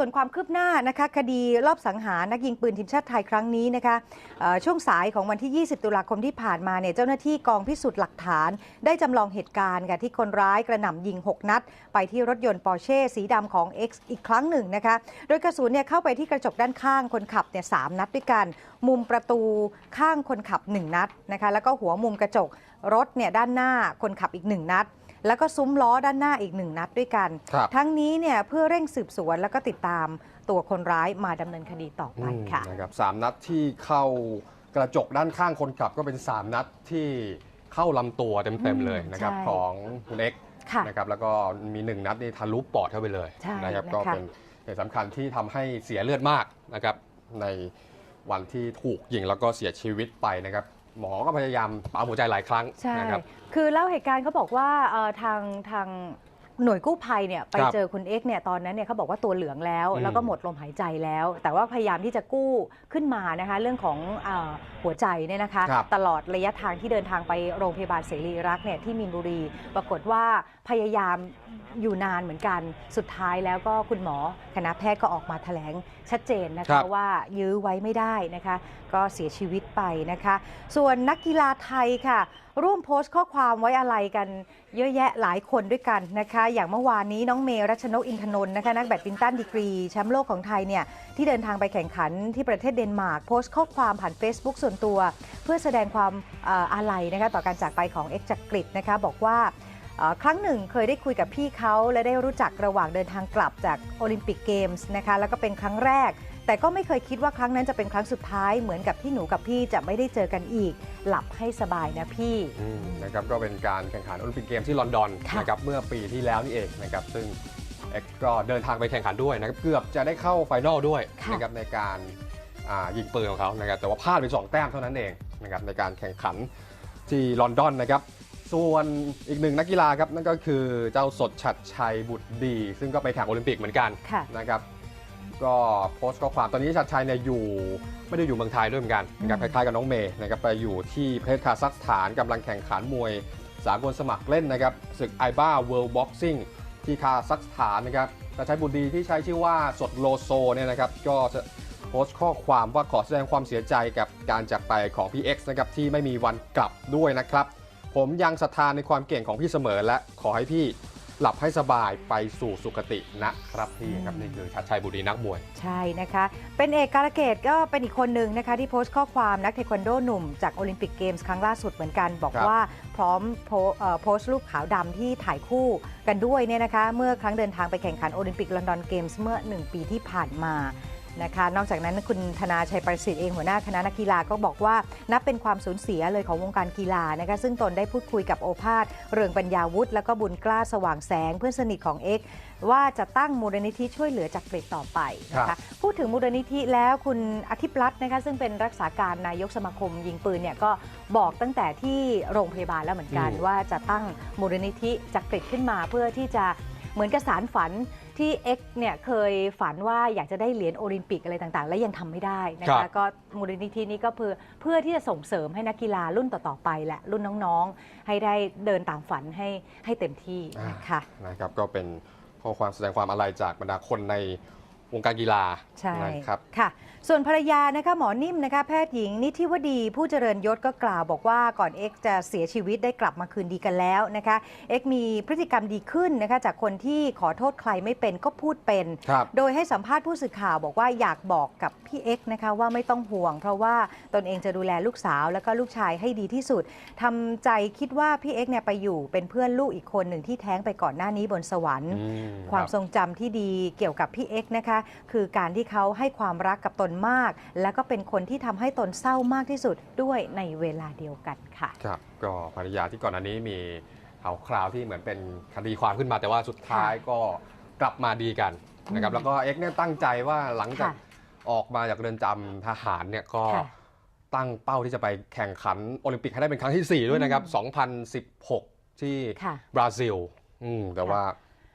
ส่วนความคืบหน้านะคะคดีรอบสังหารนักยิงปืนทีมชาติไทยครั้งนี้นะคะช่วงสายของวันที่ 20 ตุลาคมที่ผ่านมาเนี่ยเจ้าหน้าที่กองพิสูจน์หลักฐาน ได้จำลองเหตุการณ์ค่ะที่คนร้ายกระหน่ำยิง 6 นัด ไปที่รถยนต์ปอร์เช่สีดำของ X อีกครั้งหนึ่งนะคะโดยกระสุนเนี่ยเข้าไปที่กระจกด้านข้างคนขับเนี่ยสนัดด้วยกัน มุมประตูข้างคนขับ 1 นัดนะคะแล้วก็หัวมุมกระจกรถเนี่ยด้านหน้าคนขับอีก 1 นัด แล้วก็ซุ้มล้อด้านหน้าอีกหนึ่งนัดด้วยกันครับทั้งนี้เนี่ยเพื่อเร่งสืบสวนแล้วก็ติดตามตัวคนร้ายมาดำเนินคดีต่อไปค่ะอืมนะครับสามนัดที่เข้ากระจกด้านข้างคนขับก็เป็น 3 นัดที่เข้าลำตัวเต็มๆเลยนะครับใช่ของคุณเอ็กซ์ค่ะนะครับแล้วก็มี1นัดนี่ทะลุปอดเข้าไปเลยใช่นะครับนะคะก็เป็นเหตุสำคัญที่ทำให้เสียเลือดมากนะครับในวันที่ถูกยิงแล้วก็เสียชีวิตไปนะครับ หมอก็พยายามปั๊มหัวใจหลายครั้งใช่ นะครับ คือเล่าเหตุการณ์เขาบอกว่าเอ่อทางทาง หน่วยกู้ภัยเนี่ยไปครับเจอคุณเอ็กซ์เนี่ยตอนนั้นเนี่ยเขาบอกว่าตัวเหลืองแล้วอืมแล้วก็หมดลมหายใจแล้ว แต่ว่าพยายามที่จะกู้ขึ้นมานะคะ เรื่องของเออหัวใจเนี่ยนะคะครับตลอดระยะทางที่เดินทางไปโรงพยาบาลเสรีรักษ์เนี่ยที่มีนบุรี ปรากฏว่าพยายามอยู่นานเหมือนกันสุดท้ายแล้วก็คุณหมอคณะแพทย์ก็ออกมาแถลงชัดเจนนะครัคะบว่ายื้อไว้ไม่ได้นะคะ ก็เสียชีวิตไปนะคะ ส่วนนักกีฬาไทยค่ะ ร่วมโพสต์ข้อความไว้อะไรกันเยอะแยะหลายคนด้วยกันนะคะอย่างเมื่อวานนี้น้องเมรัชนกอินทนนท์นะคะนักแบดมินตันดีกรีแชมป์โลกของไทยเนี่ยที่เดินทางไปแข่งขันที่ประเทศเดนมาร์กโพสต์ข้อความผ่าน Facebook ส่วนตัว เพื่อแสดงความอาลัยนะคะต่อการจากไปของเอ็กจักริดนะคะบอกว่า ครั้งหนึ่งเคยได้คุยกับพี่เขาและได้รู้จักระหว่างเดินทางกลับจากโอลิมปิกเกมส์นะคะแล้วก็เป็นครั้งแรก แต่ก็ไม่เคยคิดว่าครั้งนั้นจะเป็นครั้งสุดท้ายเหมือนกับที่หนูกับพี่จะไม่ได้เจอกันอีก หลับให้สบายนะพี่อืมนะครับก็เป็นการแข่งขันโอลิมปิกเกมที่ลอนดอนค่ะนะครับเมื่อปีที่แล้วนี่เองนะครับซึ่งเอ็กซ์ก็เดินทางไปแข่งขันด้วยนะครับเกือบจะได้เข้าไฟนอลด้วยค่ะนะครับในการอ่ายิงปืนของเขานะครับแต่ว่าพลาดไปสองแต้มเท่านั้นเองนะครับในการแข่งขันที่ลอนดอนนะครับ ส่วนอีกหนึ่งนักกีฬาครับนั่นก็คือเจ้าสดชัดชัยบุตรดี ซึ่งก็ไปแข่งโอลิมปิกเหมือนกันค่ะนะครับก็โพสต์ข้อความตอนนี้ชัดชัยเนี่ยอยู่ไม่ได้อยู่เมืองไทยด้วยเหมือนกันนะครับคอืมล้ายๆกับน้องเมย์นะครับไปอยู่ที่ประเทศคาซัคสถานกำลังแข่งขันมวยสากลสมัครเล่นนะครับศึกไอบ้าเวิลด์บ็อกซิ่งที่คาซัคสถานนะครับชัดชัยบุตรดีที่ใช้ชื่อว่าสดโลโซเนี่ยนะครับก็จะโพสต์ข้อความว่าขอแสดงความเสียใจกับการจากไปของพี่ X นะครับที่ไม่มีวันกลับด้วยนะครับ ผมยังศรัทธาในความเก่งของพี่เสมอและขอให้พี่หลับให้สบายไปสู่สุคตินะครับพี่ครับนี่คือชัดชัยบุตรดีนักมวย ใช่นะคะ เป็นเอกการะเกดก็เป็นอีกคนหนึ่งนะคะ ที่โพสต์ข้อความนักเทควันโดหนุ่มจากโอลิมปิกเกมส์ครั้งล่าสุดเหมือนกัน บอกครับว่าพร้อมโพเอ่อโพสต์รูปขาวดำที่ถ่ายคู่กันด้วยเนี่ยนะคะ เมื่อครั้งเดินทางไปแข่งขันโอลิมปิกลอนดอนเกมส์เมื่อ 1 ปีที่ผ่านมา นะคะ นอกจากนั้นคุณธนาชัยประสิทธิ์เองหัวหน้าคณะนักกีฬาก็บอกว่า นับเป็นความสูญเสียเลยของวงการกีฬานะคะซึ่งตนได้พูดคุยกับโอภาส เรืองปัญญาวุฒิแล้วก็บุญกล้าสว่างแสงเพื่อนสนิทของเอ็กว่าจะตั้งมูลนิธิช่วยเหลือจากเปรตต่อไปนะครัคะบพูดถึงมูลนิธิแล้วคุณอาทิตย์รัตน์นะคะซึ่งเป็นรักษาการนายกสมาคมยิงปืนเนี่ยก็บอกตั้งแต่ที่โรงพยาบาลแล้วเหมือนกันว่าจะตั้งมูลนิธิจากเปรตขึ้นมาเพื่อที่จะ เหมือนกับสารฝันที่เอ็กเนี่ยเคยฝันว่าอยากจะได้เหรียญโอลิมปิกอะไรต่างๆ และยังทำไม่ได้นะครัคะบก็มูลนิธินี้ก็เพื่อเพื่อที่จะส่งเสริมให้นักกีฬารุ่นต่อๆไปและรุ่นน้องๆ ให้ได้เดินตามฝันให้ให้เต็มที่นะคะนะครับก็เป็นข้อความแสดงความอาลัยจากบรรดาคนใน วงการกีฬาใช่นะครับค่ะส่วนภรรยานะคะหมอนิ่มนะคะแพทย์หญิงนิธิวดีผู้เจริญยศก็กล่าวบอกว่าก่อนเอ็กซ์จะเสียชีวิตได้กลับมาคืนดีกันแล้วนะคะเอ็กซ์มีพฤติกรรมดีขึ้นนะคะจากคนที่ขอโทษใครไม่เป็นก็พูดเป็นครับโดยให้สัมภาษณ์ผู้สื่อข่าวบอกว่าอยากบอกกับพี่เอ็กซ์นะคะว่าไม่ต้องห่วง เพราะว่าตนเองจะดูแลลูกสาวแล้วก็ลูกชายให้ดีที่สุดทำใจคิดว่าพี่เอ็กซ์เนี่ยไปอยู่เป็นเพื่อนลูกอีกคนหนึ่งที่แท้งไปก่อนหน้านี้บนสวรรค์อืความรับทรงจำที่ดีเกี่ยวกับพี่เอ็กซ์นะคะคือการที่เขาให้ความรักกับตนมาก แล้วก็เป็นคนที่ทำให้ตนเศร้ามากที่สุดด้วยในเวลาเดียวกันค่ะครับก็ภรรยาที่ก่อนอันนี้มีข่าวคราวที่เหมือนเป็นคดีความขึ้นมาแต่ว่าสุดท้ายก็กลับมาดีกันนะครับอืมแล้วก็เอ็กซ์เนี่ยตั้งใจว่าหลังจากค่ะออกมาจากเรือนจำทหารเนี่ยก็ค่ะตั้งเป้าที่จะไปแข่งขันโอลิมปิกให้ได้เป็นครั้งที่ 4 ด้วยนะครับ 2016 ที่ค่ะบราซิลอืมแต่ว่า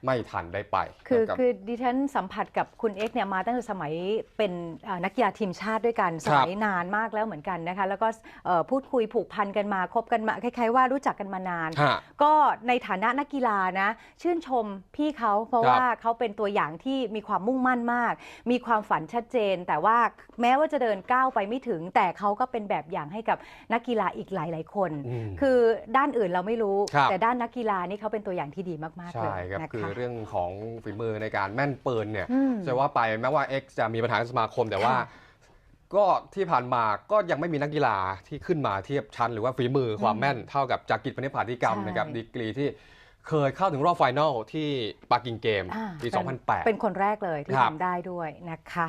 ไม่ทันได้ไปคือนะครับ คือดิฉันสัมผัสกับคุณเอ็กซ์เนี่ยมาตั้งแต่สมัยเป็นเอ่อนักกีฬาทีมชาติด้วยกันสมัยนานมากแล้วเหมือนกันนะคะ แล้วก็เอ่อพูดคุยผูกพันกันมาคบกันมาคล้ายๆว่ารู้จักกันมานาน ฮะ ก็ในฐานะนักกีฬานะ ชื่นชมพี่เขาเพราะครับว่าเขาเป็นตัวอย่างที่มีความมุ่งมั่นมาก มีความฝันชัดเจน แต่ว่าแม้ว่าจะเดินก้าวไปไม่ถึง แต่เขาก็เป็นแบบอย่างให้กับนักกีฬาอีกหลาย ๆ คน อืมคือด้านอื่นเราไม่รู้ ครับ แต่ด้านนักกีฬานี่เขาเป็นตัวอย่างที่ดีมากๆเลใช่ยครับนะคือคะเรื่องของฝีมือในการแม่นปืนเนี่ยอืมจะว่าไปแม้ว่า X จะมีปัญหากับสมาคมแต่ว่าค่ะก็ที่ผ่านมาก็ยังไม่มีนักกีฬาที่ขึ้นมาเทียบชั้น หรือว่าฝีมือความอืมแม่นเท่ากับจากกิจพนิพาธิกรรมใช่นะครับดีกรีที่เคยเข้าถึงรอบไฟนอลที่ปากิงเกมอ่าปีเป็น2008 เป็นคนแรกเลยที่ครับทำได้ด้วยนะคะ